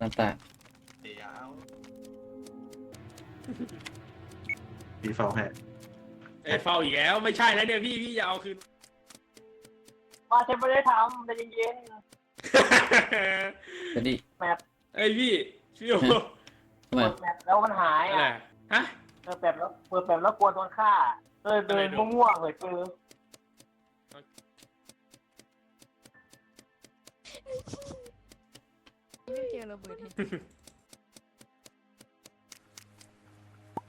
นันตาเดี๋ยวดีฟอลให้เอ้ยเฝ้าอีกแล้วไม่ใช่แล้วเนี่ยพี่พี่อย่าเอาคืน มาฉันไม่ได้ทำใจเย็นเดี๋ยวดิๆแมปเอ้ยพี่พี่โอทำไมเปิดแมปแล้วมันหายอะไรอะฮะ เปิดแมปแล้วเปิดแมปแล้วกลัวโดนฆ่าเออเดินอะไรโดนมั่วๆเลยเจอ ไม่เจอระเบิดเห็น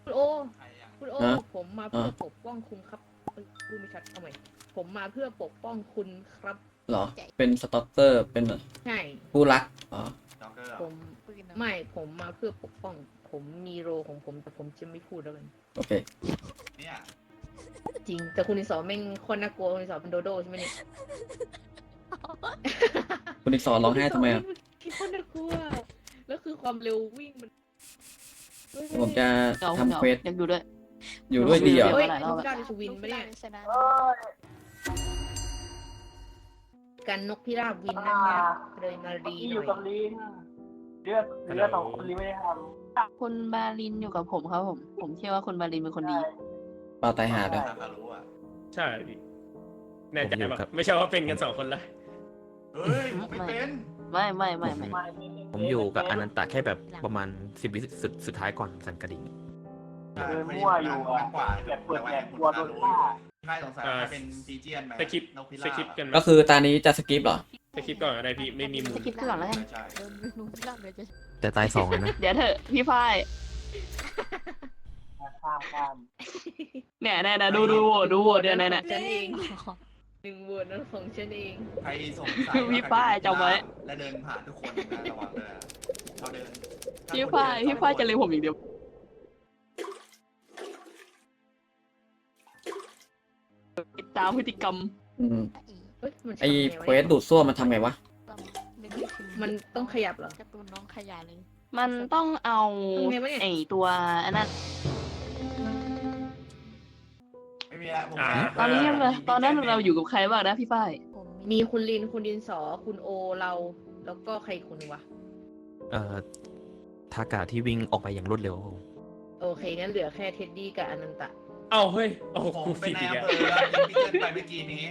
คุณโอใครยังคุณโอผมมาเพื่อปกป้องคุณครับเอ้ยพูดไม่ชัดเอาใหม่ผมมาเพื่อปกป้องคุณครับเหรอ เป็นสต็อกเตอร์ เป็นใช่ผู้รักอ๋อด็อกเตอร์เหรอผมปืนอะไม่ ผมมาเพื่อปกป้อง ผมมีโรของผมแต่ผมจะไม่พูดแล้วกัน โอเค เนี่ยจริง แต่คุณอิสอแม่งคนน่ากลัวคุณอิสอเป็นโดโดใช่ไหมเนี่ย คุณอีกสอนร้องไห้ทำไมอะคิด คนน่ากลัว แล้วคือความเร็ววิ่งมันผมจะเดี๋ยวทำเควสอยากดูด้วย อยู่ด้วยดีเหรอเฮ้ยหลายรลูอบกอะดาวดิสวินปะเนี่ยชนะเอ้ยกันนกพิราบวินนั่นไงเลยมารีหอยู่กับลินเลือดเลือดสองคนลินไม่ได้ทคุณบาลินอยู่กับผมครับผม ผมเชื่อว่าคุณบาลินเป็นคนดีเปล่าตายหาด้วยทารุอะใช่พี่แน่ใจผมอยู่ครับไม่ใช่ว่าเป็นกันสองคนละ เฮ้ยผมไม่เป็น ไม่ไม่ไม่ไม่ไม่ผมอยู่กับอนันตะแค่แบบประมาณสิบวิสุดสุดท้ายก่อนสั่นกระดิ่งเดินมั่วอยู่มากกว่าแบบเปิดแมปคุกณลัวคาโดนรุฆ่าใครสงสัยว่าเป็นจีเจียนไหมสคริปต์นกพิสราบคริปต์กันไหมก็คือตานี้จะสกิปเหรอสคริปต์ก่อนก็ได้พี่ไม่มีมูสลกิปก่อนแล้วกันใช่เดินไปดูที่ล่างเลยจะแต่ตายสองเลยนะ เดี๋ยวเถอะพี่ฝ้ายข้ามข้ามเนี่ยเนี่ยเนี่ยดูดูโหวตดูโหวตเดี๋ยวเนี่ยเนี่ยฉันเอง หนึ่งโหวตนั้นของฉันเอง ใครสงสัยพี่ฝ้ายจำไว้ และเดินผ่านทุกคนนะระวังเลยอะเขาเดินพี่ฝ้ายพี่ฝ้ายจะเลยผมอย่างเดียว ติดตามพฤติกรรม อืมเอ้ยมันไอทำงเควสดูดซ่วมมันทำไงวะนึกไม่ถึงมันต้องขยับเหรอ การ์ตูนน้องขยายเลย มันต้องเอาทำไงวะเนี่ยไอตัวอันนั้นไม่มีแล้วผมอ่าแพ้ตอนนี้เราตอนนั้นเราอยู่กับใครบ้างนะพี่ฝ้าย ผมมีคุณลินคุณดินสอคุณโอเรา แล้วก็ใครอีกคนนึงวะเอ่อทากาที่วิ่งออกไปอย่างรวดเร็วครับผม โอเคงั้นเหลือแค่เท็ดดี้กับอนันตะ เอ้าเฮ้ยโอ้โหผมกูเป็นผิดนายอีกอำแล้วเภอแล้วยิงพี่เจิ้นไปเมื่อกี้นี้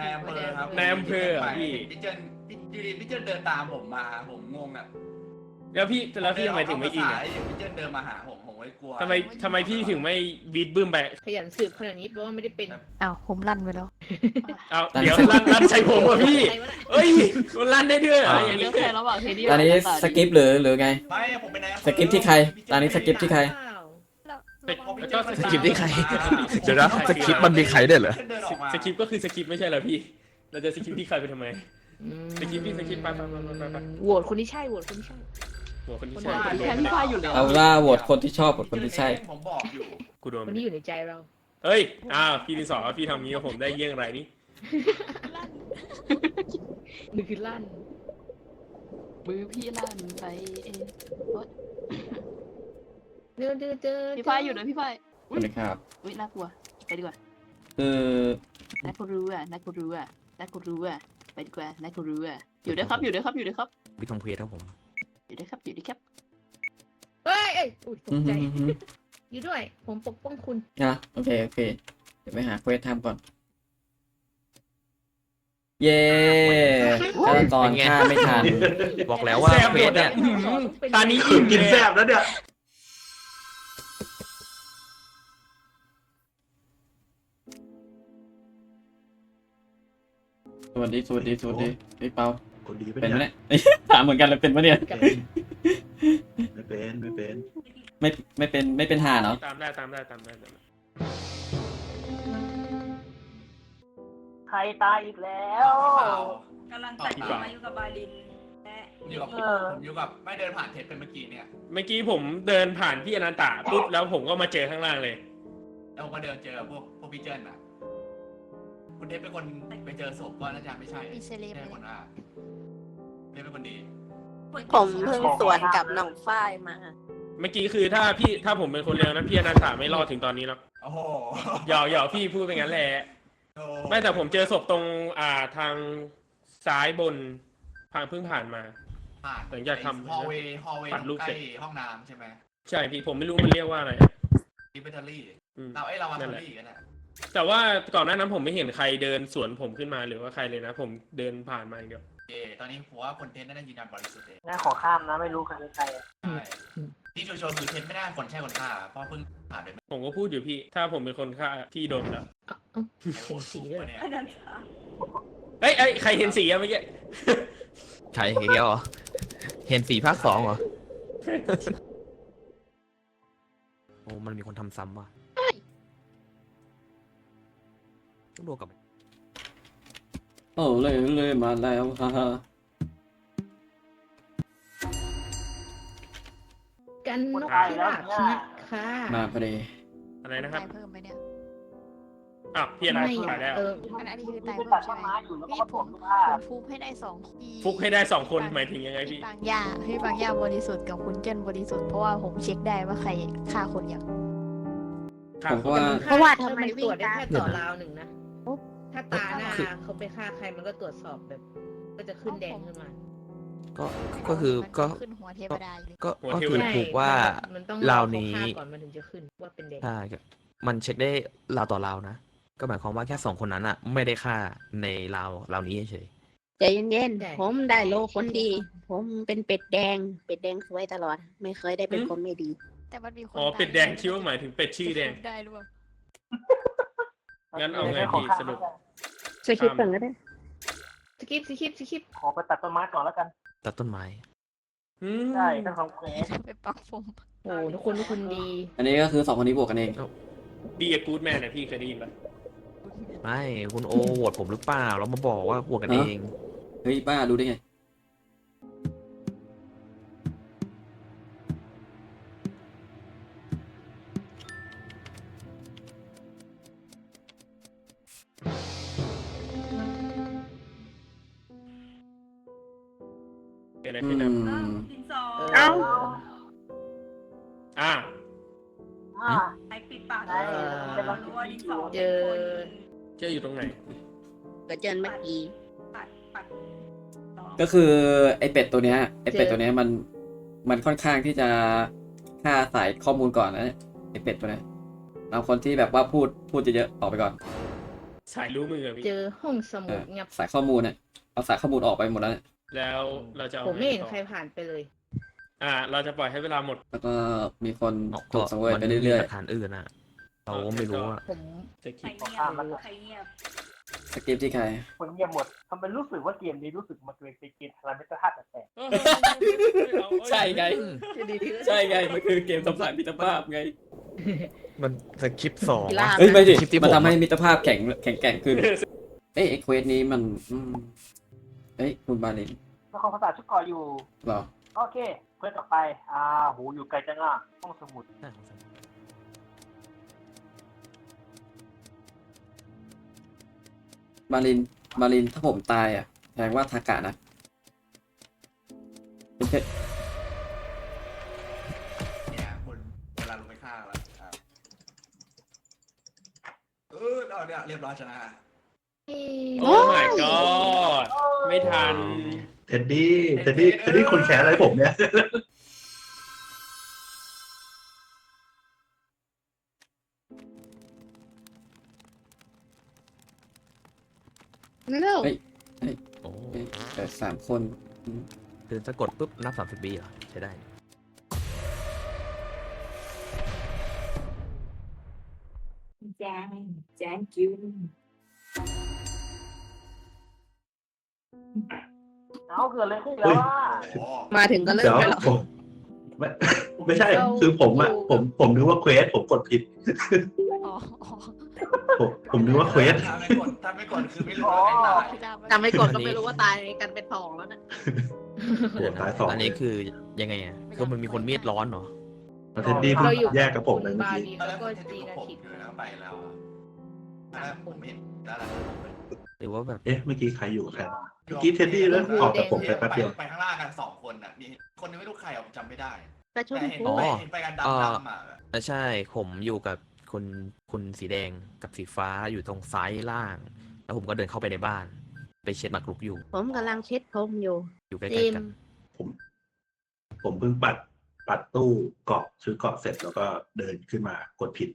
นายอำเภอครับนายอำเภอเหรอพี่ พี่เจิ้นพี่อยู่ดีพี่เจิ้นเดินตามผมมาผมงงอะแล้วพี่แล้วพี่ทำไมถึงไม่ยิงเดินอะออกภาษาพี่เจิ้นเดินมาหาผมผม ไม่กลัวทำไมทำไมพี่ถึงไม่บีดบึ้มไปขยันสืบขนาดนี้แปลว่าไม่ได้เป็นอ้าวผมลั่นไปแล้วเอาเดี๋ยวลั่นลั่นใส่ผมว่ะพี่ใครวะน่ะเอ้ยมันลั่นได้ด้วยเหรออ่าอย่างเลืนี้อกใครระหว่างเทดดี้ตานี้กับสกิปหรือหรือไง ไม่ผมเป็นนายอำเภอสกิปที่ใคร ตอนนี้สกิปที่ใครแล้วก็สคริปต์ที่ใครเดี๋ยวนะสคริปต์มันมีใครด้วยเหรอ เดินออกมาสคริปต์ก็คือสคริปต์ไม่ใช่เหรอพี่ เราจะสคริปต์ที่ใครไปทำไม อืมสกิปพี่สกิปไปไปไปไปไปโหวตคนที่ใช่โหวตคนที่ใช่ หัวคนที่คนใช่ที่แทนพี่ฝ้ายอยู่แล้วเอาล่าโหวตคนที่ชอบกับคนที่ใช่ ผมบอกอยู่กูโดนคนที่อยู่ในใจเรา เฮ้ย อ้าว พี่ดินสอพี่ทำงี้กับผมได้เยี่ยงไรนี่มือคือลั่น มือพี่ลั่นไปเองเดินเดินเดินพี่ฝ้ายอยู่นะพี่ฝ้ายสวัสดีครับ อุ้ยน่ากลัว ไปดีกว่า คือนักกูรู้อะนักกูรู้อะนักกูรู้อะไปดีกว่านักกูรู้อะอยู่ด้วยครับ อยู่ด้วยครับ อยู่ด้วยครับวิทงเพลครับผม อยู่ด้วยครับอยู่ด้วยครับเฮ้ยเอ้ยอุ้ยตอืกมใจอืมอืมอยู่ด้วย ผมปกป้องคุณ นะโอเคโอเค เดี๋ยวไปหาเควสทำก่อน เย้ฆาตกรฆ่าไม่ทัน บอกแล้วว่าแซ่บเควหมสดเนี่อะยอื้อหือตอนนี้อิ่มกินเลยแซ่บแล้วเนี่ยสวัสดีสวัสดีสวัสดีพี่เปา คนดีเป็เป็นนไหมไหมเนี่ย ถามเหมือนกันเลยเป็นปะเนี่ยกันไม่เป็นไม่เป็นไม่ไม่เป็นไม่เป็นห่าเนาะตามได้ตามได้ตามได้ตามได้ใครตายอีกแล้วกำลังตัดต่อมาอยู่กับบาลินและผมอยู่กับเออผมอยู่กับไม่เดินผ่านเทปเป็นเมื่อกี้เนี่ยเมื่อกี้ผมเดินผ่านพี่อนันตาปุ๊บแล้วผมก็มาเจอข้างล่างเลยแล้วผมก็เดินเจอพวกพวกพี่เจิ้นอะคุณเทปเป็นคนไปเจอศพก็น่าจะไม่ใช่มีเซเลบไม่เลใช่ยคนว่า เทปเป็นคนดี ผมเพิ่งสวนกับน้องฝ้ายมา เมื่อกี้คือถ้าพี่ถ้าผมเป็นคนเลวนั้นพี่อนันตาไม่รอดถึงตอนนี้หรอกโอ้โหหยอกหยอกพี่พูดไปงั้นแหละโอ้ไม่แต่ผมเจอศพตรงอ่าทางซ้ายบนผ่านเพิ่งผ่านมา ผ่านหลังจากทำฮอลเวย์ฮอลเวย์ปัดรูปใกเสร็ล้จ ห้องน้ำใช่ไหมใช่พี่ผมไม่รู้มันเรียกว่าอะไรดิเบตเตอรี่อืม เราไอ้ยเรามานั่ทอนแหละ รี่กันนะแต่ว่าก่อนหน้านั้นผมไม่เห็นใครเดินสวนผมขึ้นมาหรือว่าใครเลยนะ ผมเดินผ่านมาอย่างเดียวโอ เคตอนนี้ผมว่าคนเทนน่าจะยืนยันบริสุทธิ์เองงั้นขอข้ามนะ ไม่รู้ใครเป็นใครอะใช่ที่ชัวร์ๆคือเทนไม่ได้คนใช่คนฆ่าเพราะเพิ่งผ่านไปไม่ผมก็พูดอยู่พี่ ถ้าผมเป็นคนฆ่าพี่โดนแล้วเอ้าเอ้าเห็นสีด้วยเนี่ยเอ้ยเอ้ยใครเห็นสีอะเมื่อกี้ ใช่เงี้ยเหรอเห็นสีภาคสองเหรอ โอ้ มันมีคนทำซ้ำว่ะต้องดูกับ โอ้เลยเลยมาแล้วฮ่าฮ่ากันนกตายพิแล้วราบเนี่ยชนะค่ะมาพอดีอะไรนะครับตายเพิ่มไหมเนี่ยอะพี่อะไรไม่ขายแล้วเอออันอันนี้คือที่ตายไปเพิ่ตัมดต้ใช่นไหมไม้อยู่แล้วก็พี่มาผถมมลูกผค้ามฟุกให้ได้สองทีฟุกให้ได้สองคนหมายถึงยังไงพี่พี่บางย่าพี่บางย่าบริสุทธิ์กับคุณเจนบริสุทธิ์เพราะว่าผมเช็คได้ว่าใครฆ่าคนอย่างผมก็ว่าเพราะว่าทำไมตรวจได้แค่ต่อราวหนึ่งนะ ถ้าตาหน้าเขาไปฆ่าใครมันก็ตรวจสอบแบบ ก็จะขึ้นแดงขึ้นมา ก็ก็คือก็ขึ้นหัวเทวดาอยู่เลยก็หัวก็เทวคือดาถูกว่ามันต้องราวเขนี้ฆ่ก่อนมันถึงจะขึ้นว่าเป็นแดงใช่ครับมันเช็คได้ราวต่อราวนะก็หมายความว่าแค่สองคนนั้นอะไม่ได้ฆ่าในราวราวนี้เฉยใจเย็นๆผมได้โลคนดี ผมเป็นเป็ดแดง เป็ดแดงสวยตลอด ไม่เคยได้เป็นอืมคนไม่ดี แต่มันมีคนอ๋อตายเป็ดแดงคิดว่าหมายถึงเป็ดชื่อแดงได้หรือเปล่า งั้นเอาไงขอพี่ข้ามสรุปแล้วกันช่วยคิดก่อนก็ได้สกิปสกิปสกิปขอไปตัดต้นไม้ก่อนแล้วกันๆตัดต้นไม้อืมใช่ต้องทำเควสไปปักผมโอ้ทุกคนทุกคนดี อันนี้ก็คือสองคนนี้บวกกันเองดีกับกูดแมนเนี่ยพี่เคยได้ยินปะไม่คุณโอโหวตผมหรือเปล่าแล้วมาบอกว่าบวกกันเอง เฮ้ยป้าดูได้ไง กิดอะไรอืขึ้นนะมเอ้าอะอ่า ไอปิดปากได้แต่เรารู้ว่าดินสอเจอเจออยู่ตรงไหน ก็เจอเมื่อกี้ปัดปัดต่อก็คือไอเป็ดตัวเนี้ยไอเป็ดตัวเนี้ยมันมันค่อนข้างที่จะฆ่าสายข้อมูลก่อนนะไอเป็ดตัวเนี้ยเอาคนที่แบบว่าพูดพูดเยอะๆออกไปก่อน สายรู้มืออะพี่ เจอห้องสเอมุดองับสายข้อมูลเนี่ยเอาสายข้อมูลออกไปหมดแล้วเนี่ย แล้วเราจะเอาผมไม่เห็นต่อใครผ่านไปเลย อ่า เราจะปล่อยให้เวลาหมด แล้วก็มีคนอ๋อถูกสังเวยมัไปมีเรื่อยหลักฐานอื่นอะเราก็ไม่รู้อะผมจะใครคิดเงียบใครเงียบๆสกิปที่ใครคนเงียบหมดทำเป็นรู้สึกว่าเกมนี้รู้สึกมันเป็นเกมพลังมิตรภาพแปลกใช่ไงจะดีที่ใช่ไง มันคือเกมทำลายมิตรภาพไง มันสคริปต์สองลาอะเฮ้ยไม่ดิคลิปที่มันผมทำให้อะมิตรภาพแข็งแข็งแกร่งขึ้น เอ้ยไอเควสนี้มันอืม เอ้ยคุณบาลินๆแล้วเขาภาษาชุดเก่ออยู่ เหรอ โอเค เพื่อนต่อไป อ่า หูอยู่ไกลจังอะห้องสมุดบาลินบาลินถ้าผมตายอะแสดงว่าทากะนะเป็นเพชรเนี่ยคุณเวลาลงไปฆ่าแล้วครับเออเอาเนี่ยเรียบร้อยชนะ โอ้ my god ไม่ทัน เท็ดดี้เท็ดดี้เท็ดดี้คนแค้นอะไรผมเนี่ยเร็วโอ้เอ้ยแต่สามคนคือจะกดปุ๊บนับสามสิบวิเหรอ ใช้ได้แจงแจงคิว เอาเกิดอะไรขึ้นแล้วว่าโอ้มาถึงก็เริ่เดี๋มยวแล้วเหรอผมไม่ไม่ใช่ คือผมอะผมผมนึกว่าเควสผมกดผิด อ๋ออ๋อผมผมนึกว่าเควส ถ้าไม่กดถ้าไม่กดคือไม่รู้ว่าใครตายพี่ดาวจำไม่กดก็ไม่รู้ว่าตายกันเป็นทองแล้วนะเดี๋ยวนะตายสอง อันนี้คือยังไงอะคือมันมีคนมีดร้อนเหรอเท็ดดี้เพิ่งเราอยู่แยกกับผมเลยคุณเมื่อบากี้ลีตอนแรแล้วกก็ผมจีเห็นนาผมทิพอยู่แล้วไปแล้วอะตอนแรกผมเห็นแล้วแหละ หรือว่าแบบ เอ๊ะเมื่อกี้ใครอยู่กับใครวะเมื่อกี้เท็ดดี้แล้วออกกับผมไปแป๊บเดียวไปข้างล่างกันสองคนอะมีคนนึงไม่รู้ใครอะผมจำไม่ได้แต่ชมแต่เห็นพูไปเห็นไปกันดำดำอะอะใช่ผมอยู่กับคนคุณสีแดงกับสีฟ้าอยู่ตรงซ้ายล่าง แล้วผมก็เดินเข้าไปในบ้าน ไปเช็ดหมากรุกอยู่ ผมกำลังเช็ดผมอยู่ อยู่ใกล้จิมๆกันผมผมเพิ่งปัดปัดตู้เกาะซื้อเกาะเสร็จแล้วก็เดินขึ้นมากดผิด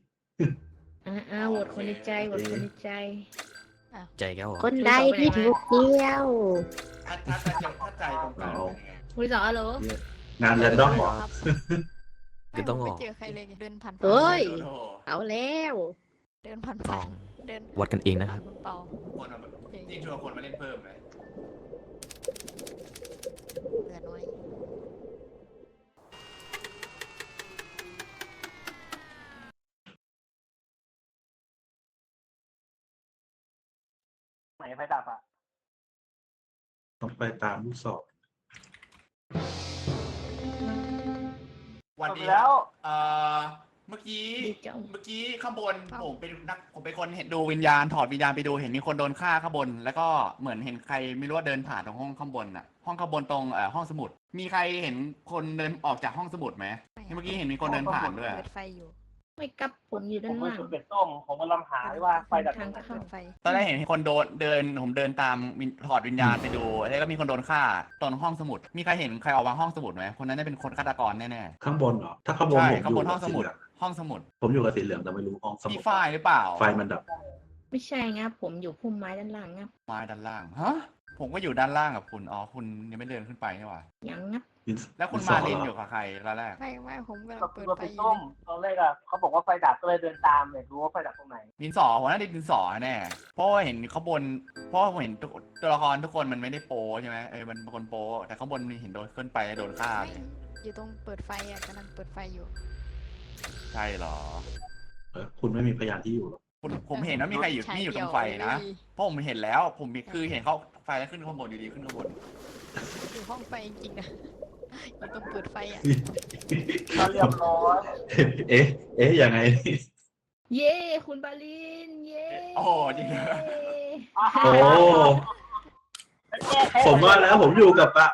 อ่าอ่าโหวตคนในใจโหวตคนในใจ ใจแก้วเหรอคนใดที่ถูกเกี่ยว ถ้าถ้าถ้าใจถ้าใจตรงกันเป็นยังไงคุณที่สองฮัลโหลงานเรนดอมเหรอครับคือต้องอไม่อกเจอใครเลยเดินผ่านเฮ้ย โอ้โหเอาแล้ว เดินผ่านต้ผ่าอนงเดินวัดกันเองนะครับ เปล่าคนเอายิ่งชวนคนมาเล่นเพิ่มเลย เหลือน้อย นไฟดับอะต้องไปตามลูกศรวันจบนี้แล้วเอ่อเมื่อกี้ ดีจัง เมื่อกี้ข้างบนผมเป็นนักผมเป็นคนเห็นดูวิญญาณถอดวิญญาณไปดูเห็นมีคนโดนฆ่าข้างบน แล้วก็เหมือนเห็นใครไม่รู้ว่าเดินผ่านตรงห้องข้างบนน่ะ ห้องข้างบนตรงเอ่อห้องสมุด มีใครเห็นคนเดินออกจากห้องสมุดไหมเมื่อกี้เห็นมีคนเดินผ่านด้วย เปิดไฟอยู่ ไม่กลับผมอยู่ผด้ามนเป็นล่าง ชุดเป็ดส้มผมกำลังหาว่าไฟดับตรงไหนทางเปิดไฟตอนแรกเห็นคนโดนเดินผมเดินตามวิญถอดวิญญาณไปดูแล้วก็มีคนโดนฆ่าตรงห้องสมุด มีใครเห็นใครออกมาห้องสมุดไหมคนนั้นจะเป็นคนฆาตกรแน่ข้างบนเหรอ ถ้าข้างๆบนใช่ผมข้างอบยู่นห้องสสีมุดเหลืองห้องสมุดผมอยู่กับสีเหลืองแต่ไม่รู้ห้องสมุมีดฝ้ายหรือเปล่าไฟมันดับ ไม่ใช่งับผมอยู่พุ่มไม้ด้านล่างงับไม้ด้านล่างฮะผมก็อยู่ด้านล่างกับคุณอ๋อคุณยังไม่เดินขึ้นไปนี่หว่ายังงับ แล้วคุณสมาองลินเหรอออยู่กับใครตอนแรก ไม่ไม่ผมกำลักับงเปิดตัวไฟเป็ดอยู่ส้มตอนแรกอะเขาบอกว่าไฟดับก็เลยเดินตามเนี่ยรู้ว่าไฟดับตรงไหนดินสอผมน่าจะดินสอแน่เพราะว่าเห็นข้างบนเพราะว่าผมเห็นตัวตัวละครทุกคนมันไม่ได้โปใช่ไหมเออมันเป็นคนโป แต่ข้างบนมีเห็นโดนขึ้นไปโดนฆ่าไม่เลยอยู่ตรงเปิดไฟอะกำลังเปิดไฟอยู่ใช่เหรอ เออคุณไม่มีพยานที่อยู่หรอกคุณผมเห็นว่ามีใครอยู่ใช้นี่อยู่ตเดี่รยวงไฟนะเลยเพราะผมเห็นแล้ว ผมมีคือเห็นเขาไฟแล้วขึ้นข้างบนอยู่ดีขึ้นข้างบนอยู่ ห้องไฟจริงๆนะอยู่ตรงเปิดไฟอะ ก็เรียบร้อยเอ๊ะ เอ๊ะยังไง เย้คุณบาลิน เย้โอ้จริงเหรอ โอ้ ผมว่าแล้วผมอยู่กับอะ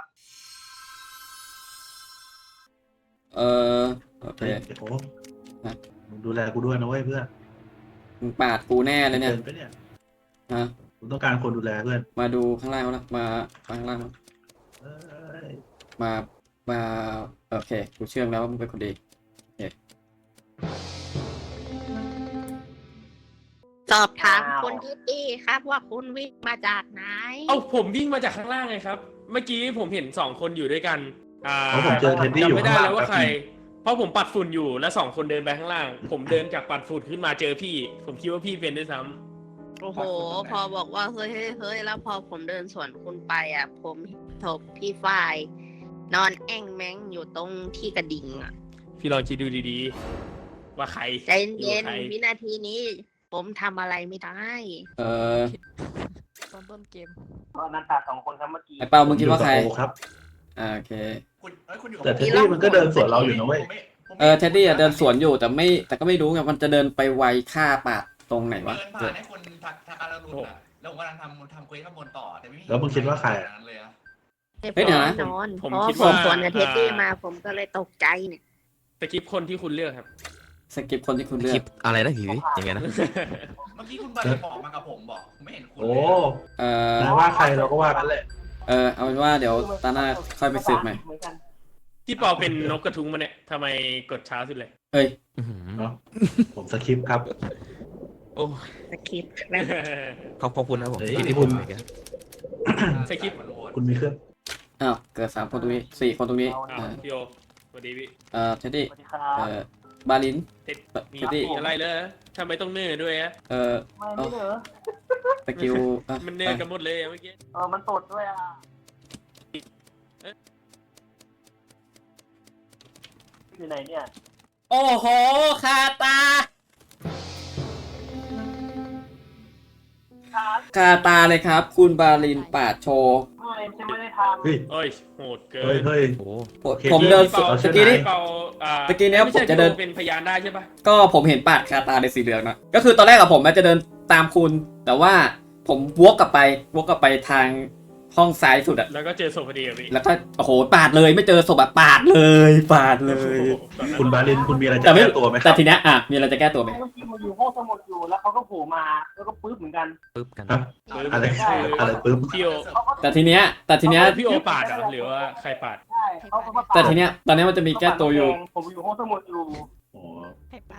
เออโอเคเฮ้ยโอ้มึงดูแลกูด้วยนะเว้ยเพื่อนมึงปาดกูแน่เลยเนี่ย เกินไปเนี่ยฮะผมต้องการคนดูแลเพื่อน มาดูข้างล่างแล้วมามาข้างล่างแล้วเอ้ย มามาโอเคกูเชื่อมแล้วว่ามึงเป็นคนดีสอบถามคนที่ดีครับว่าคุณวิ่งมาจากไหน เอ้าผมวิ่งมาจากข้างล่างไงครับ เมื่อกี้ผมเห็นสองคนอยู่ด้วยกัน อ่าเพราะผมเจอเทนดี้อยู่จำไม่ข้างได้ล่างแล้วว่าแป๊บใครนึงเพราะผมปัดฝุ่นอยู่แล้วสองคนเดินไปข้างล่าง ผมเดินจากปัดฝุ่นขึ้นมาเจอพี่ ผมคิดว่าพี่เป็นด้วยซ้ำ โอ้โห พอบอกว่าเฮ้ยเฮ้ยเฮ้ยแล้วพอผมเดินสวนคุณไปอะ ผมทบพี่ฝ้าย นอนแอ่งแมงอยู่ตรงที่กระดิ่งอะ พี่ลองคิดดูดีๆ ว่าใคร ใจเย็นใครๆวินาทีนี้ ผมทำอะไรไม่ได้ เออตอนต้นเกม ตอนนั้นตาสองคนครับเมื่อกี้ไอ้เปามึงคิดว่าใครผมอยู่กับโอครับ อ่าโอเค คุณเอ้ยคุณอยู่กับแต่ผมเทดดี้มันก็เดินสวนเราอยู่นะเว้ย ผมไม่ผมไม่เออเท็ดดี้อะเดินสวนอยู่แต่ไม่แต่ก็ไม่รู้ไงมันจะเดินไปไวฆ่าปาดตรงไหนวะ เดินผ่านให้คนทักทักการรุนอะแล้วผมกำลังทำทำเควสข้างบนต่อแต่ไม่มีแล้วมึงคิดว่าใครอะนั้นเลยอะ เฮ้ยเดี๋ยวนะนอนผมเพราะคิดผมว่าสวนกับเท็ดดี้อ่ามมาผมก็เลยตกใจเนี่ยตะกี้คนที่คุณเลือกครับ สกิปคนที่คุณเลือคลิกปอะไรนะผียังไงนะ เมื่อกี้คุณบาลีบอกมากับผมบอกผมไม่เห็นคุณโอ้เลยอะเออนายว่าใครเราก็ว่ากันแหละเออเอาเป็นว่าเดี๋ยวตาหน้าค่อยไปสืบใหม่เหมือนกันที่เปาเป็นนกกระทุงมาเนี่ยทำไมกดช้าสุดเลย เอ้ยอื้อหือเนาะผมสคริปต์ครับ โอ้สคริปต์แล้วขอบขอบคุณนะผมเฮ้ย ที่คุคุณณสคริปต์ คุณมีเครื่อง อ้าวเกิดสามคนตรงนี้สี่คนตรงนี้อ่าอ่าพี่โอสวัสดีพี่เอ่อเท็ดดี้สวัสดีครัเอ่อบบาลินเท็ดเอ่อมีเท็ดดี้อะไรเลยทำไมต้องเนื้อด้วยอะเอ่อไม่ไม่เหรอสกิลอะมันเนื้อกันหมดเลยอะเมื่อกี้เออ มันตดด้วยอะอยู่ไหนเนี่ย โอ้โหคาตาครับ คาตาเลยครับ คุณบาลินปาดโชว์ ไม่ฉันไม่ได้ทเฮ้ยเอ้ยโหดเกิเฮ้ยนเฮ้ย โอ้ผมโอเค ผมเดินพี่สวเปานตะกี้นี้ พี่เปาอ่าตะกี้เนี้ยไม่ใช่ผมจะเดิน พี่โอเป็นพยานได้ใช่ปะก็ผมเห็นปาดคาตาในสีเหลืองนะก็คือตอนแรกอะผมจะเดินตามคุณ แต่ว่าผมวกกลับไปวกกลับไปทาง ห้องซ้ายสุดอะแล้วก็เจอศพพอดีอะพี่แล้วก็โอ้โหปาดเลยไม่เจอศพอะปาดเลยปาดเลย คุณบาลินคุณมีอะไรจะแต่ไม่แก้ตัวไหมคแต่รับ ทีเนี้ยอะมีอะไรจะแก้ตัวไหมเมื่อกี้มันอยู่ห้องสมุดอยู่แล้วเขาก็โผล่มาแล้วก็ปึ๊บเหมือนกัน ปึ๊บกัน ฮะ อะไรใช่อะไรปึ๊บพี่โอเขาก็แต่ทีเนี้ยแต่ทีเนี้ยพี่โอปาดเหรอหรือว่าใครปาด ใช่เขาก็มาแต่ทีเนี้ยตอนเนี้ยมันจะมีแก้ตัวอยู่ ผมอยู่ห้องสมุดอยู่ อ๋อ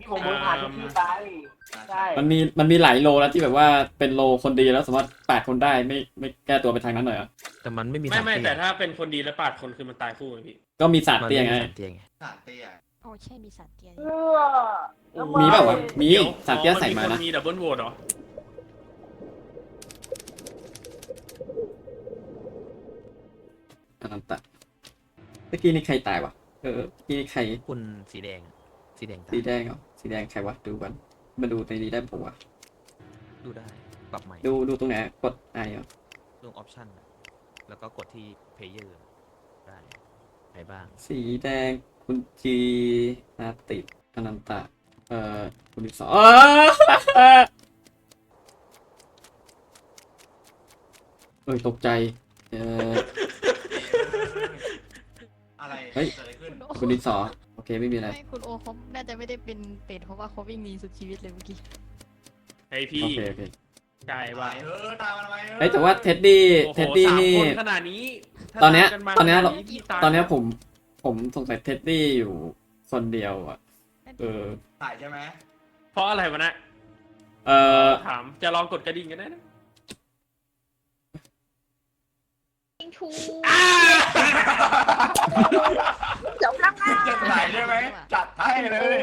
ที่ผมมือผ่านที่ไปใช่มันมีมันมีหลายโลแล้วที่แบบว่าเป็นโลคนดีแล้วสามารถปาดคนได้ไม่ไม่แก้ตัวไปทางนั้นหน่อยเหรอแต่มันไม่มีไม่สารไม่เตี้ยแต่ถ้าเป็นคนดีแล้วปาดคนคือมันตายคู่ไงพี่ก็มีสารมันเตี้ยไม่ไงมีสารเตี้ยไงสารเตี้ยโอ้ใช่มีสัตว์เตี้ยเพื่อแล้วมีเปล่าวะมีเดี๋ยวสารเตี้ยใส่มาอ๋อนะนมีดับเบิลโหวตเหรออนันตะเมื่อกี้นี่ใครตายวะเออเมื่อกี้นี่ใครคุณสีแดงอะ สีแดงตายสีแดงเหรอสีแดงใครวะดูกันมาดูในนี้ได้ปะวะดูได้ปรับใหม่ดูดูตรงไหนกดไอเหรอลงออปชั่นแล้วก็กดที่เพลเยอร์ได้ไหนบ้าง สีแดงคุณจีนาติดอนันตะ เอ่อคุณที่สองอ้าวเอ้ยตกใจ เอออะไรเฮ้ยเกิดอะไรขึ้นคุณดินสอโอ เคไม่มีอะไร ไม่คุณโอเขาน่าจะไม่ได้เป็นเป็ดเพราะว่าเขาวิ่งหนีสุดชีวิตเลยเมื่อกี้ไอพี่โอเคโอเคใช่ว่าว่าเออตามมาทำไมเฮ้ยแต่ว่าเท็ดดี้โอ้โหเท็ดดี้สามนี่ คนขนาดนี้ถ้าตอนเนี้ยตามกัมาตอนเนี้ยขดพี่ายตอนเนี้ยผมผมสงสัยเท็ดดี้อยู่คนเดียวอะ เออ ถ่ายใช่ไหมเพราะอะไรวะนะเออถามจะลองกดกระดิ่งกันได้นะ ชูจบแล้วค่ะจะถ่ายใช่ไหมจัดให้เลย